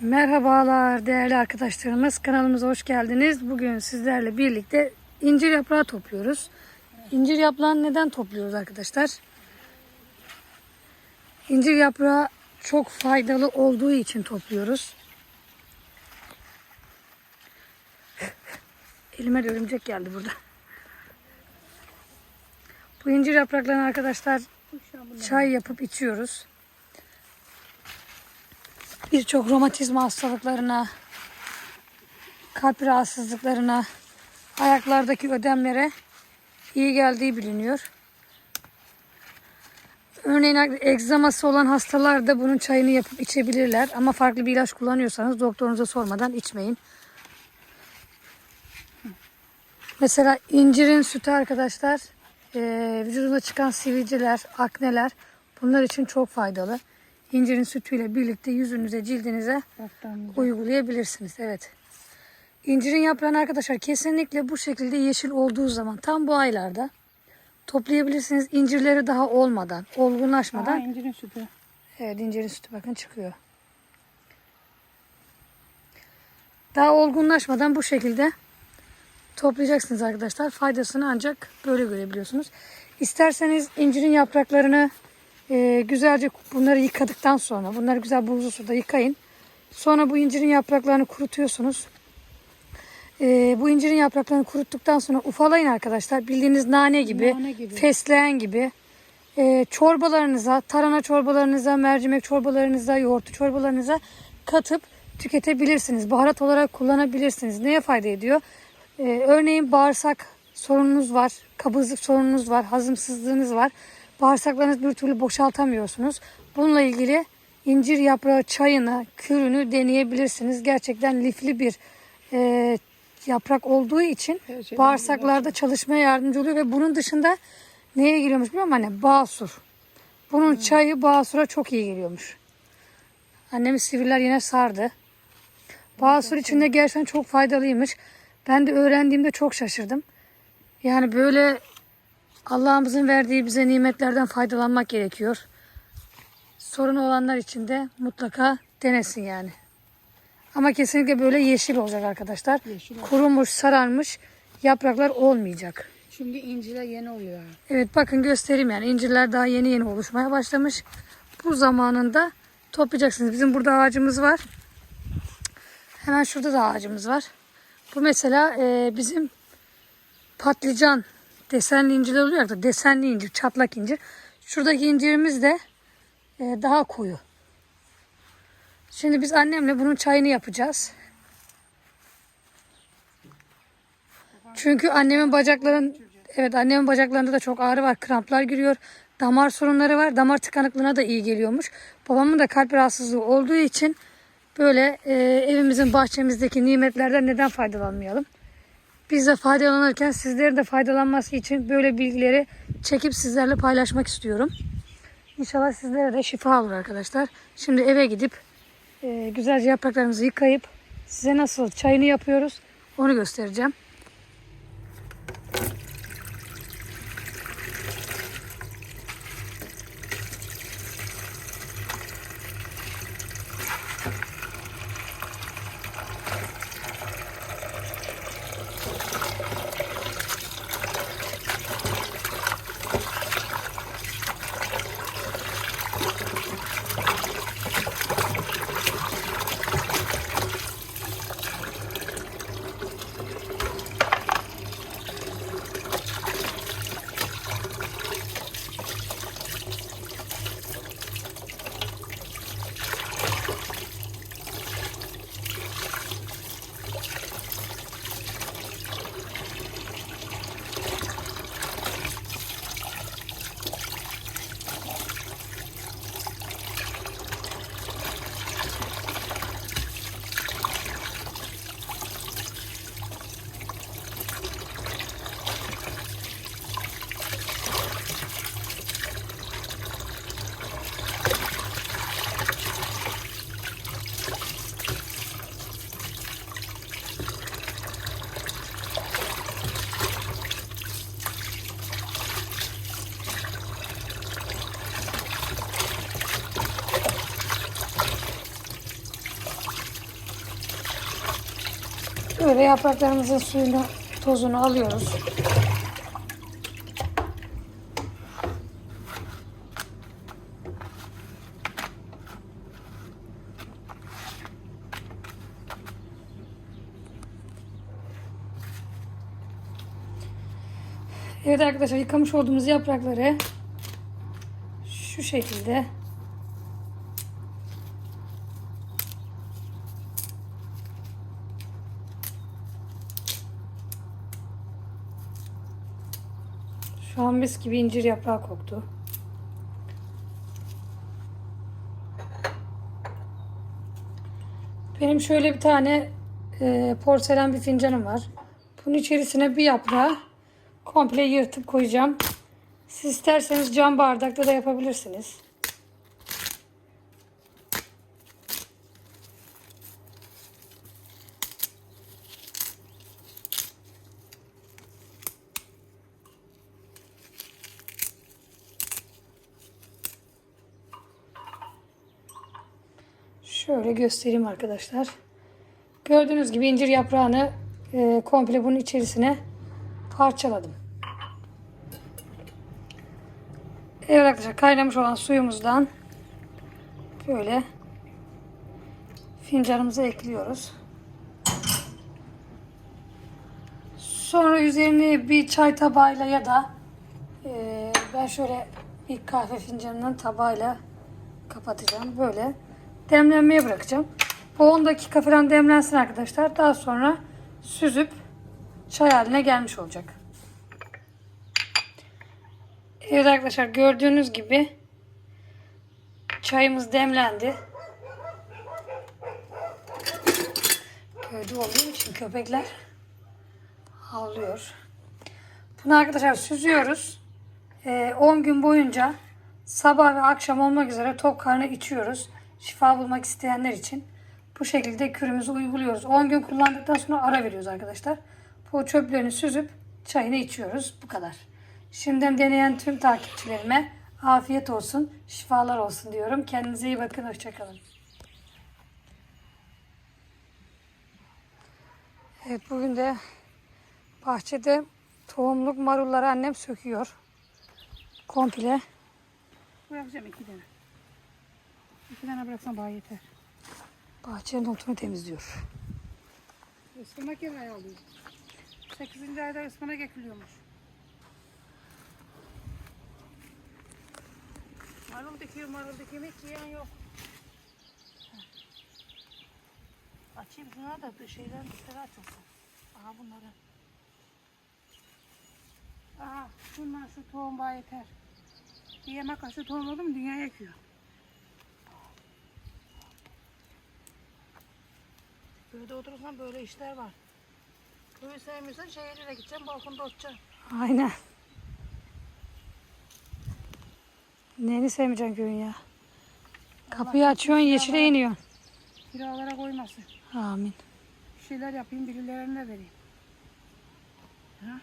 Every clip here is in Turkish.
Merhabalar değerli arkadaşlarımız. Kanalımıza hoş geldiniz. Bugün sizlerle birlikte incir yaprağı topluyoruz. İncir yaprağını neden topluyoruz arkadaşlar? İncir yaprağı çok faydalı olduğu için topluyoruz. Elime de örümcek geldi burada. Bu incir yapraklarını arkadaşlar çay yapıp içiyoruz. Birçok romatizma hastalıklarına, kalp rahatsızlıklarına, ayaklardaki ödemlere iyi geldiği biliniyor. Örneğin egzaması olan hastalar da bunun çayını yapıp içebilirler. Ama farklı bir ilaç kullanıyorsanız doktorunuza sormadan içmeyin. Mesela incirin sütü arkadaşlar eee vücuduna çıkan sivilceler, akneler bunlar için çok faydalı. İncirin sütüyle birlikte yüzünüze, cildinize uygulayabilirsiniz. Evet. İncirin yaprağını arkadaşlar kesinlikle bu şekilde yeşil olduğu zaman tam bu aylarda toplayabilirsiniz. İncirleri daha olmadan, olgunlaşmadan. Aa, incirin sütü. Evet incirin sütü bakın çıkıyor. Daha olgunlaşmadan bu şekilde toplayacaksınız arkadaşlar. Faydasını ancak böyle görebiliyorsunuz. İsterseniz incirin yapraklarını e, güzelce bunları yıkadıktan sonra bunları güzel buzlu suda yıkayın. Sonra bu incirin yapraklarını kurutuyorsunuz. E, bu incirin yapraklarını kuruttuktan sonra ufalayın arkadaşlar. Bildiğiniz nane gibi, Nane gibi. fesleğen gibi. E, çorbalarınıza, tarhana çorbalarınıza, mercimek çorbalarınıza, yoğurtlu çorbalarınıza katıp tüketebilirsiniz. Baharat olarak kullanabilirsiniz. Neye fayda ediyor? E, örneğin bağırsak sorununuz var, kabızlık sorununuz var, hazımsızlığınız var. Bağırsaklarınızı bir türlü boşaltamıyorsunuz. Bununla ilgili incir yaprağı çayını, kürünü deneyebilirsiniz. Gerçekten lifli bir e, yaprak olduğu için Gerçekten bağırsaklarda çalışmaya yardımcı oluyor ve bunun dışında neye giriyormuş biliyor musun anne? Basur. Bunun çayı basura çok iyi geliyormuş. Annemi sivriler yine sardı. Basur içinde gerçekten çok faydalıymış. Ben de öğrendiğimde çok şaşırdım. Yani böyle Allah'ımızın verdiği bize nimetlerden faydalanmak gerekiyor. Sorun olanlar için de mutlaka denesin yani. Ama kesinlikle böyle yeşil olacak arkadaşlar. Yeşil olacak. Kurumuş, sararmış yapraklar olmayacak. Şimdi inciler yeni oluyor. Evet bakın göstereyim yani incirler daha yeni yeni oluşmaya başlamış. Bu zamanında toplayacaksınız. Bizim burada ağacımız var. Hemen şurada da ağacımız var. Bu mesela e, bizim patlıcan desenli incirler oluyor da desenli incir, çatlak incir. Şuradaki incirimiz de e, daha koyu. Şimdi biz annemle bunun çayını yapacağız. Çünkü annemin bacakların evet annemin bacaklarında da çok ağrı var. Kramplar giriyor. Damar sorunları var. Damar tıkanıklığına da iyi geliyormuş. Babamın da kalp rahatsızlığı olduğu için böyle e, evimizin bahçemizdeki nimetlerden neden faydalanmayalım? Biz faydalanırken sizlerin de faydalanması için böyle bilgileri çekip sizlerle paylaşmak istiyorum. İnşallah sizlere de şifa olur arkadaşlar. Şimdi eve gidip e, güzelce yapraklarımızı yıkayıp size nasıl çayını yapıyoruz onu göstereceğim. Böyle yapraklarımızın suyunu, tozunu alıyoruz. Evet arkadaşlar yıkamış olduğumuz yaprakları şu şekilde Şu an mis gibi incir yaprağı koktu. Benim şöyle bir tane e, porselen bir fincanım var. Bunun içerisine bir yaprağı komple yırtıp koyacağım. Siz isterseniz cam bardakta da yapabilirsiniz. Şöyle göstereyim arkadaşlar. Gördüğünüz gibi incir yaprağını e, komple bunun içerisine parçaladım. Evet arkadaşlar kaynamış olan suyumuzdan böyle fincanımıza ekliyoruz. Sonra üzerini bir çay tabağıyla ya da e, ben şöyle bir kahve fincanının tabağıyla kapatacağım. Böyle demlenmeye bırakacağım. Bu 10 dakika falan demlensin arkadaşlar. Daha sonra süzüp çay haline gelmiş olacak. Evet arkadaşlar gördüğünüz gibi çayımız demlendi. Köyde olduğum için köpekler havlıyor. Bunu arkadaşlar süzüyoruz. Ee, 10 gün boyunca sabah ve akşam olmak üzere tok karnı içiyoruz. Şifa bulmak isteyenler için. Bu şekilde kürümüzü uyguluyoruz. 10 gün kullandıktan sonra ara veriyoruz arkadaşlar. Bu çöplerini süzüp çayını içiyoruz. Bu kadar. Şimdiden deneyen tüm takipçilerime afiyet olsun, şifalar olsun diyorum. Kendinize iyi bakın. Hoşçakalın. Evet bugün de bahçede tohumluk marulları annem söküyor. Komple. Bırakacağım iki tane. İki tane bıraksan bana yeter. Bahçenin otunu temizliyor. Ispanak yemeği alıyor. Sekizinci ayda ıspanak ekiliyormuş. Marul dikiyor, marul dikiyor. Hiç yiyen yok. Açayım şuna da şeyden dışarı açılsın. Aha bunları. Aha şunlar şu tohum bana yeter. Bir yemek kaşığı tohum oldu mu dünya yakıyor. Köyde oturursan böyle işler var. Köyü sevmiyorsan şehire de gideceğim, balkonda oturacaksın. Aynen. Neyini sevmeyeceksin köyün ya? Kapıyı açıyorsun yeşile iniyorsun. Kiralara koymasın. Amin. Bir şeyler yapayım, birilerine vereyim. Ha?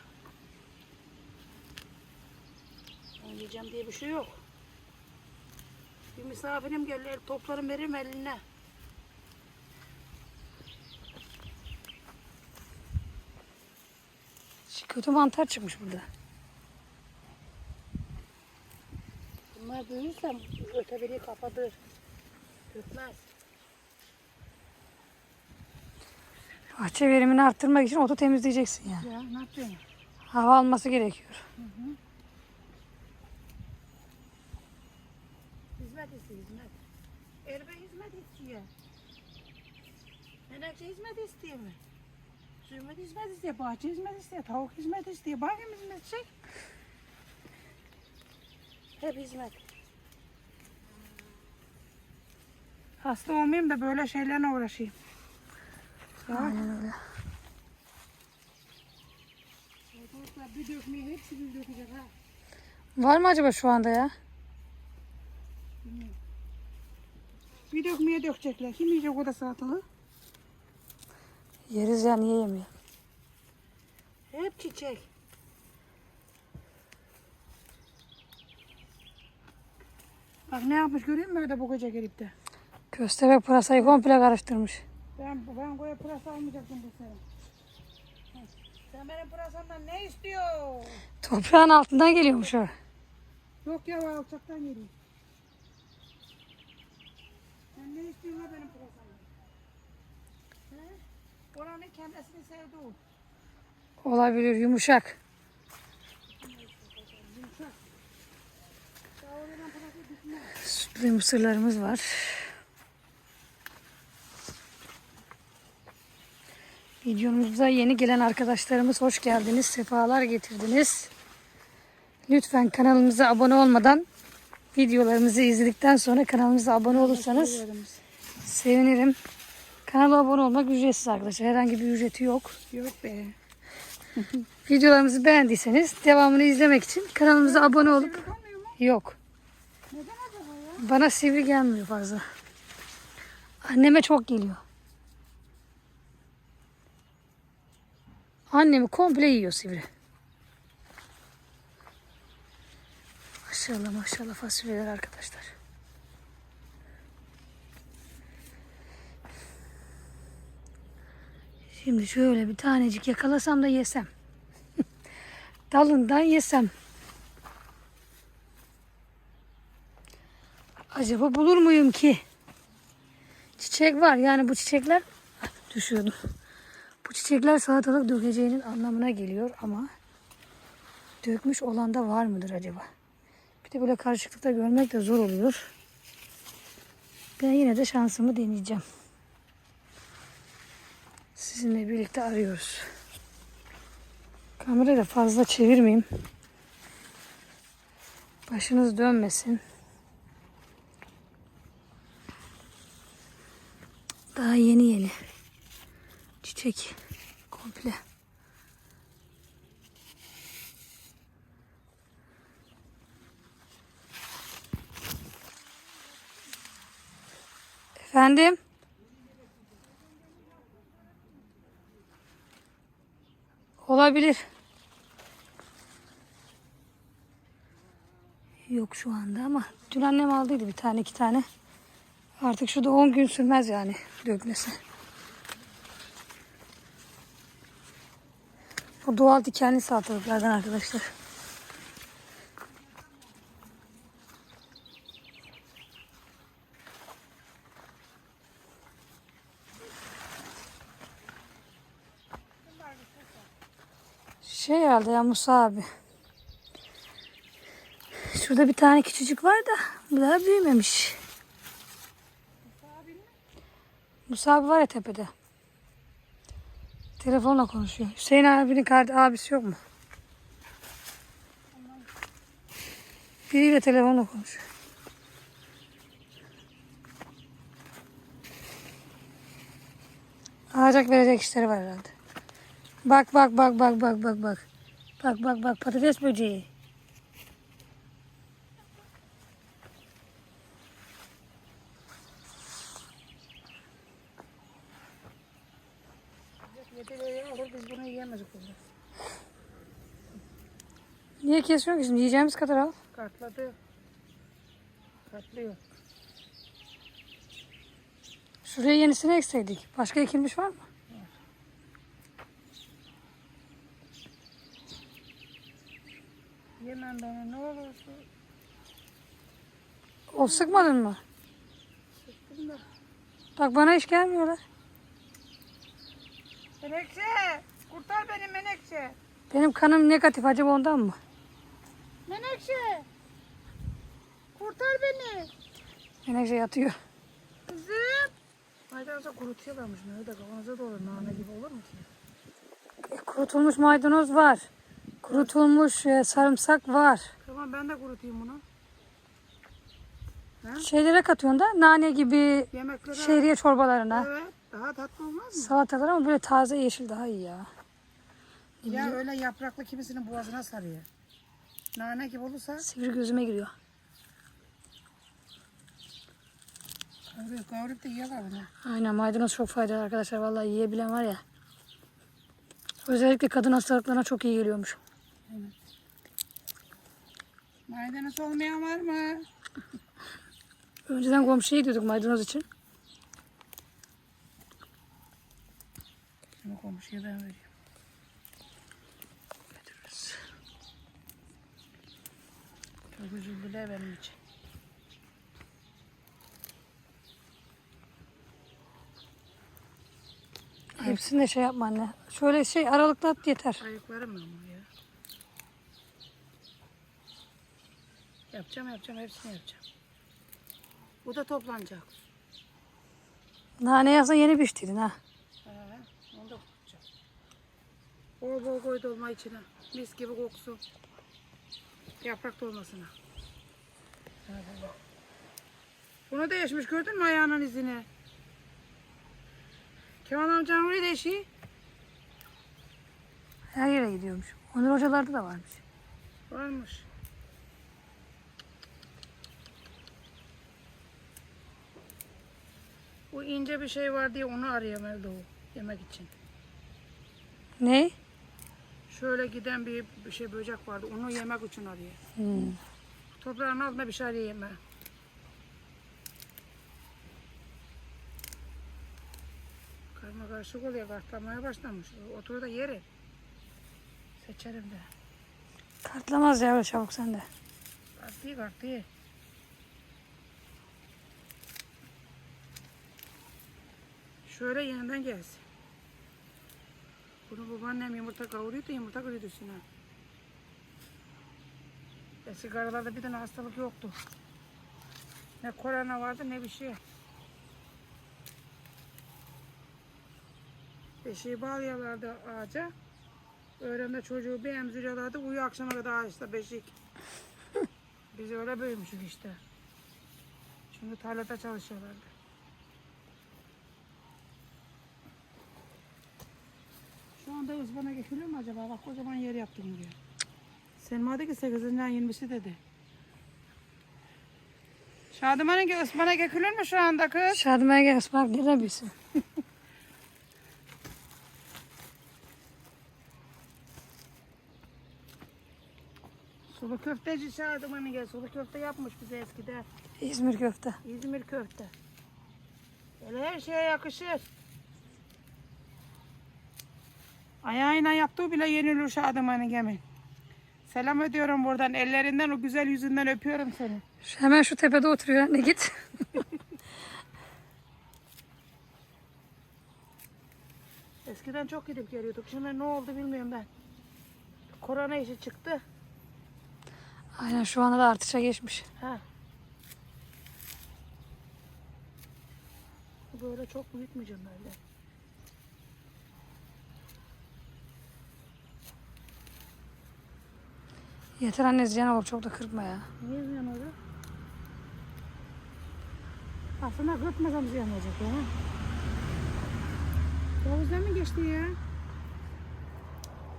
Yiyeceğim diye bir şey yok. Bir misafirim gelir, toplarım veririm eline. Kötü mantar çıkmış burada. Bunlar büyürse öteberi kapatır. Dökmez. Bahçe verimini arttırmak için otu temizleyeceksin yani. Ya ne yapacaksın? Hava alması gerekiyor. Hizmet istiyor, hizmet. Erbe hizmet istiyor. Menekşe hizmet istiyor mu? Suyumet hizmet istiyor, bahçe hizmet istiyor, tavuk hizmet istiyor. Bak kim hizmet edecek? Hep hizmet. Hasta olmayayım da böyle şeylerle uğraşayım. Aynen öyle. Bir dökmeye hepsi bir dökecek ha. Var mı acaba şu anda ya? Bir dökmeye dökecekler. Kim yiyecek o da salatalığı? Yeriz ya niye yemiyor? Hep çiçek. Bak ne yapmış görüyor musun öyle bu koca gelip de. Köstebek pırasayı komple karıştırmış. Ben, ben koya pırasa almayacaktım bu sene. Sen benim pırasamdan ne istiyorsun? Toprağın altından geliyormuş o. Yok ya alçaktan geliyor. Sen ne istiyorsun benim pırasamdan? Oranın kendisini sevdi o. Olabilir yumuşak. Sütlü mısırlarımız var. Videomuza yeni gelen arkadaşlarımız hoş geldiniz. Sefalar getirdiniz. Lütfen kanalımıza abone olmadan videolarımızı izledikten sonra kanalımıza abone olursanız sevinirim. Kanala abone olmak ücretsiz arkadaşlar. Herhangi bir ücreti yok. Yok be. Videolarımızı beğendiyseniz devamını izlemek için kanalımıza abone olup mu? yok. Neden acaba ya? Bana sivri gelmiyor fazla. Anneme çok geliyor. Annemi komple yiyor sivri. Maşallah maşallah fasulyeler arkadaşlar. Şimdi şöyle bir tanecik yakalasam da yesem. Dalından yesem. Acaba bulur muyum ki? Çiçek var. Yani bu çiçekler Ah, düşüyordum. Bu çiçekler salatalık dökeceğinin anlamına geliyor ama dökmüş olan da var mıdır acaba? Bir de böyle karışıklıkta görmek de zor oluyor. Ben yine de şansımı deneyeceğim. Sizinle birlikte arıyoruz. Kamerayı da fazla çevirmeyeyim. Başınız dönmesin. Daha yeni yeni. Çiçek komple. Efendim? Olabilir. Yok şu anda ama dün annem aldıydı bir tane iki tane. Artık şu da 10 gün sürmez yani dökmesi. Bu doğal dikenli salatalıklardan arkadaşlar. Şey herhalde ya Musa abi. Şurada bir tane küçücük var da bu daha büyümemiş. Musa abi var ya tepede. Telefonla konuşuyor. Hüseyin abinin kardeşi abisi yok mu? Biriyle telefonla konuşuyor. Alacak verecek işleri var herhalde. Bak bak bak bak bak bak bak. Bak bak bak patates böceği. Niye kesiyorsun şimdi? Yiyeceğimiz kadar al. Katladı. Katlıyor. Şuraya yenisini ekseydik. Başka ekilmiş var mı? Yemem beni ne olursa. O sıkmadın mı? Sıktım da. Bak bana hiç gelmiyorlar. Menekşe! Kurtar beni Menekşe! Benim kanım negatif acaba ondan mı? Menekşe! Kurtar beni! Menekşe yatıyor. Kızım! Maydanoz'a kurutuyorlarmış. Ne de kavanoza da olur. Nane gibi olur mu ki? E, Kurutulmuş maydanoz var. Kurutulmuş e, sarımsak var. Tamam ben de kurutayım bunu. Şeylere katıyorsun da nane gibi Yemeklere... şehriye çorbalarına. Evet. Daha tatlı olmaz mı? Salatalar ama böyle taze yeşil daha iyi ya. Ya öyle yapraklı kimisinin boğazına sarıyor. Nane gibi olursa Sivri gözüme giriyor. kavurup da yiyorlar bunu. Aynen maydanoz çok faydalı arkadaşlar. Vallahi yiyebilen var ya. Özellikle kadın hastalıklarına çok iyi geliyormuş. Maydanoz olmayan var mı? Önceden komşuya gidiyorduk maydanoz için. Şimdi komşuya ben veriyorum. Götürürüz. Çok üzüldüler benim için. Hepsini şey yapma anne. Şöyle şey aralıklat yeter. Ayıkları mı? Yapacağım yapacağım hepsini yapacağım. Bu da toplanacak. Nane yazsa yeni biçtiydin ha. He, onu da tutacağım. Bol bol koy dolma içine. Mis gibi koksun. Yaprak dolmasına. Bunu değişmiş gördün mü ayağının izini? Kemal amcanın orayı değişiyor. Her yere gidiyormuş. Onur hocalarda da varmış. Varmış. Bu ince bir şey var diye onu arıyor Melda o yemek için. Ne? Şöyle giden bir, bir şey böcek vardı. Onu yemek için arıyor. Hmm. Toprağın altında bir şey arıyor yemeğe. Karma karışık oluyor. Kartlamaya başlamış. Otur da yeri. Seçerim de. Kartlamaz ya çabuk sende. Kartıyı kartıyı. Şöyle yeniden gelsin. Bunu babaannem yumurta kavuruyor da yumurta kırıyordu üstüne. Eski karılarda bir tane hastalık yoktu. Ne korona vardı ne bir şey. Beşiği bağlıyorlardı ağaca. Öğrende çocuğu bir emziriyorlardı. Uyu akşama kadar ağaçta beşik. Biz öyle büyümüşük işte. Şimdi tarlada çalışıyorlardı. Anda ıspanak ekiliyor mu acaba? Bak kocaman yer yaptım buraya. Selma dedi ki 8. ayın 20'si dedi. Şadıman'ın ki ıspanak ekiliyor mu şu anda kız? Şadımaya gel ıspanak nereden bilsin? Sulu köfteci Şadıman'ın gel. Sulu köfte yapmış bize eskiden. İzmir köfte. İzmir köfte. Öyle her şeye yakışır. Ayağıyla yaptığı bile yenilir Şadıman'ın gemi. Selam ediyorum buradan. Ellerinden o güzel yüzünden öpüyorum seni. Şu- Hemen şu tepede oturuyor anne git. Eskiden çok gidip geliyorduk. Şimdi ne oldu bilmiyorum ben. Korona işi çıktı. Aynen şu anda da artışa geçmiş. Ha. Böyle çok büyütmeyeceğim böyle. Yeter anne ziyan olur çok da kırpma ya. Niye ziyan oldu? Aslında kırpmasam ziyan olacak ya. Yavuz demin geçti ya.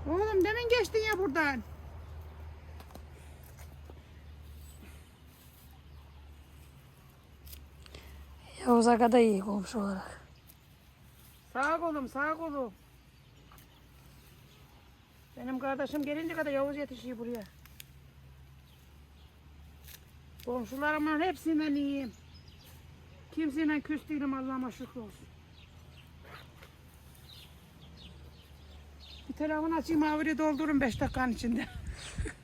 Oğlum demin geçtin ya buradan. Yavuz Aga da iyi komşu olarak. Sağ kolum sağ kolum. Benim kardeşim gelince kadar Yavuz yetişiyor buraya. Komşularımın hepsinden iyiyim. Kimseyle küs değilim Allah'ıma şükür olsun. Bir telefon açayım avri doldurun 5 dakikanın içinde.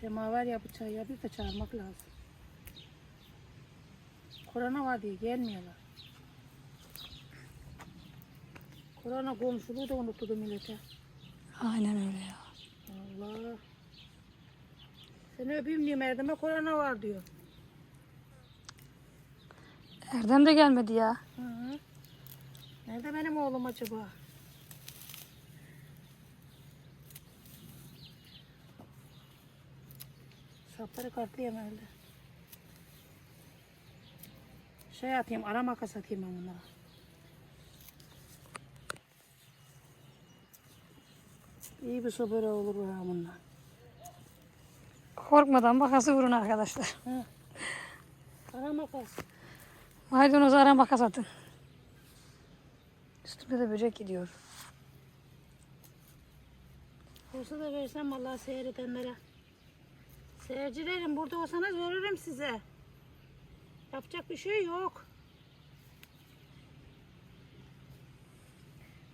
Semaver ya bıçağı ya bir de çağırmak lazım. Korona var diye gelmiyorlar. Korona komşuluğu da unuttu millete. Aynen öyle ya. Allah. Seni öpeyim diye Erdem'e korona var diyor. Erdem de gelmedi ya. Hı hı. Nerede benim oğlum acaba? Sapları kartlayayım herhalde. Şey atayım, ara makas atayım ben bunlara. İyi bir sobere olur ha bunlar. Korkmadan makası vurun arkadaşlar. Ha. Ara makas. Maydanozu ara makas atın. Üstümde de böcek gidiyor. Olsa da versem vallahi seyredenlere. Seyircilerim burada olsanız veririm size. Yapacak bir şey yok.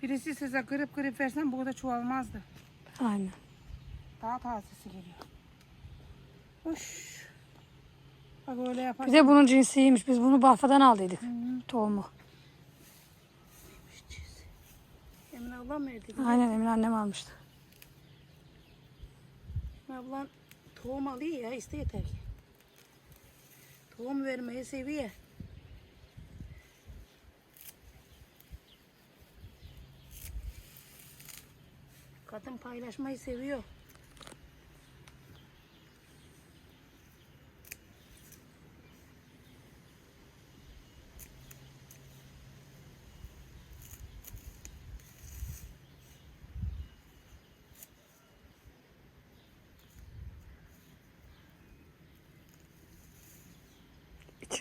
Birisi size kırıp kırıp versem bu kadar çoğalmazdı. Aynen. Daha tazesi geliyor. Uş. Bak öyle Bir yaparsan. de bunun cinsiymiş. Biz bunu Bafra'dan aldıydık. Tohumu. Emine ablam verdi. Aynen Emine annem almıştı. Emine ablan tohum alıyor ya iste yeter ki. Tohum vermeyi seviyor. Kadın paylaşmayı seviyor.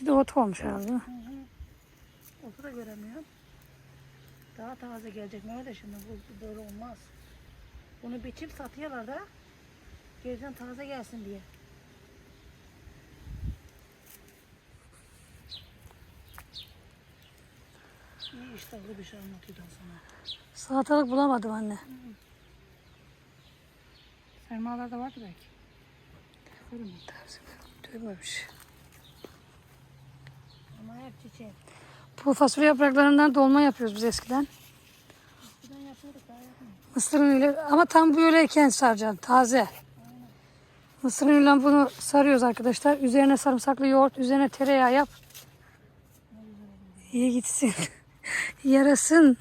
İçi de ot olmuş herhalde. değil mi? Otu da göremiyorum. Daha taze gelecek. Nerede şimdi? Bu böyle olmaz. Bunu biçip satıyorlar da. Geriden taze gelsin diye. İyi iştahlı bir şey anlatıyordum sana. Salatalık bulamadım anne. Sermalarda vardı belki. Fırın. Duymamış. Ama hep çiçek. Bu fasulye yapraklarından dolma yapıyoruz biz eskiden. Buradan yapıyorduk daha yapmıyoruz. Mısır unuyla ama tam böyleyken saracaksın. Taze. Mısır unuyla bunu sarıyoruz arkadaşlar. Üzerine sarımsaklı yoğurt, üzerine tereyağı yap. İyi gitsin. Yarasın.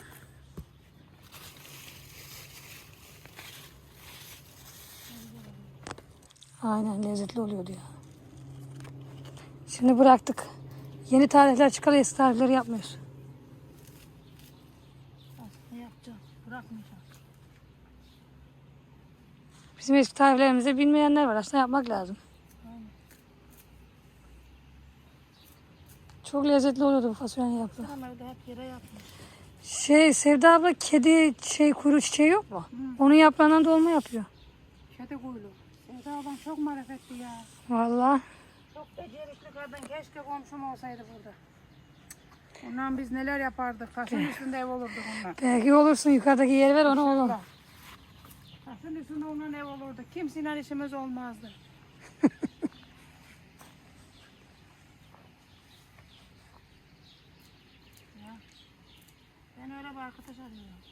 Aynen lezzetli oluyordu ya. Şimdi bıraktık. Yeni tarifler çıkalı eski tarifleri yapmıyoruz. Aslında yapacağım. Bırakmayacağım. Bizim eski tariflerimizde bilmeyenler var. Aslında yapmak lazım. Çok lezzetli oluyordu bu fasulyenin yaprağı. Ama da hep yere yapmış. Şey Sevda abla kedi şey kuyruğu çiçeği yok mu? Onun yaprağından dolma yapıyor. Kedi kuyruğu. Sevda ablam çok marifetli ya. Vallahi. Çok becerikli kadın. Keşke komşum olsaydı burada. Ondan biz neler yapardık. Taşın üstünde ev olurdu onunla. Belki olursun yukarıdaki yeri ver ona oğlum. Taşın üstünde onunla ev olurdu. Kimsenin işimiz olmazdı. ya. Ben öyle bir arkadaş arıyorum.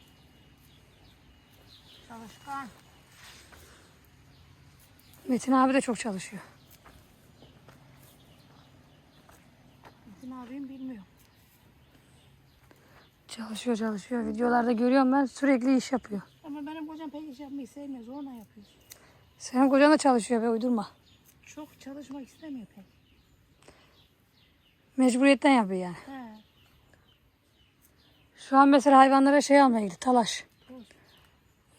Çalışkan. Metin abi de çok çalışıyor. Metin abim bilmiyor. Çalışıyor çalışıyor. Videolarda görüyorum ben sürekli iş yapıyor. Ama benim kocam pek iş yapmayı sevmiyor. Zorla yapıyor. Senin kocan da çalışıyor be uydurma. Çok çalışmak istemiyor pek. Mecburiyetten yapıyor yani. He. Şu an mesela hayvanlara şey almaya gitti talaş.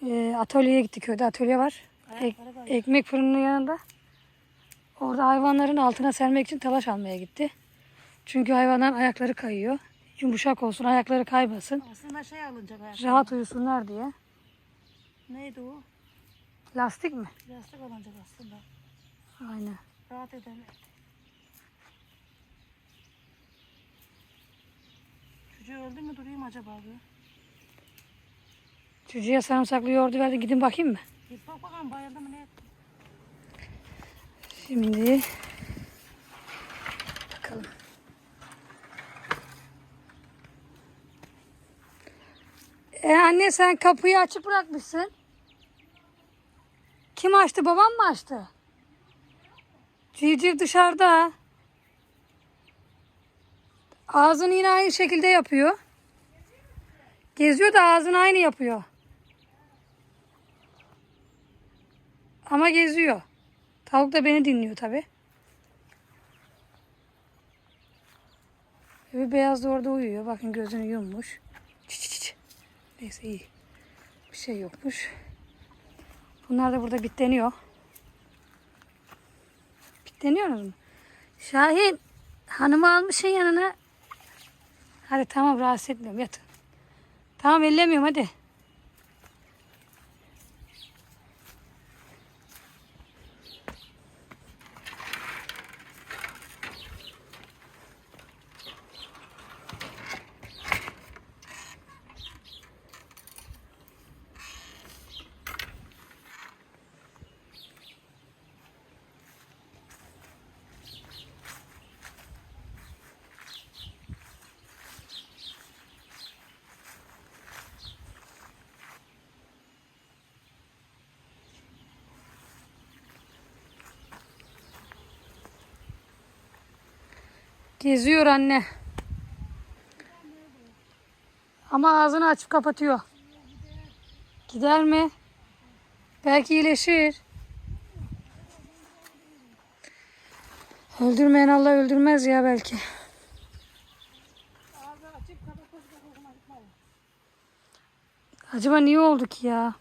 Ee, atölyeye gitti köyde atölye var. Ek- ekmek fırının yanında. Orada hayvanların altına sermek için talaş almaya gitti. Çünkü hayvanların ayakları kayıyor. Yumuşak olsun, ayakları kaymasın. Aslında şey alınacak ayakkabı. Rahat uyusunlar diye. Neydi o? Lastik mi? Yastık alınacak aslında. Aynen. Rahat ederler. Çocuğu öldü mü durayım acaba bu? Çocuğa sarımsaklı yoğurdu verdi. Gidin bakayım mı? Git bak bakalım bayıldı mı ne etti? Şimdi bakalım. E anne sen kapıyı açık bırakmışsın. Kim açtı? Babam mı açtı? Civciv dışarıda. Ağzını yine aynı şekilde yapıyor. Geziyor da ağzını aynı yapıyor. Ama geziyor. Tavuk da beni dinliyor tabi. Bir beyaz da orada uyuyor. Bakın gözünü yummuş. Neyse iyi. Bir şey yokmuş. Bunlar da burada bitleniyor. Bitleniyorsunuz mu? Şahin hanımı almışsın yanına. Hadi tamam rahatsız etmiyorum yatın. Tamam ellemiyorum hadi. Geziyor anne. Ama ağzını açıp kapatıyor. Gider mi? Belki iyileşir. Öldürmeyen Allah öldürmez ya belki. Acaba niye oldu ki ya?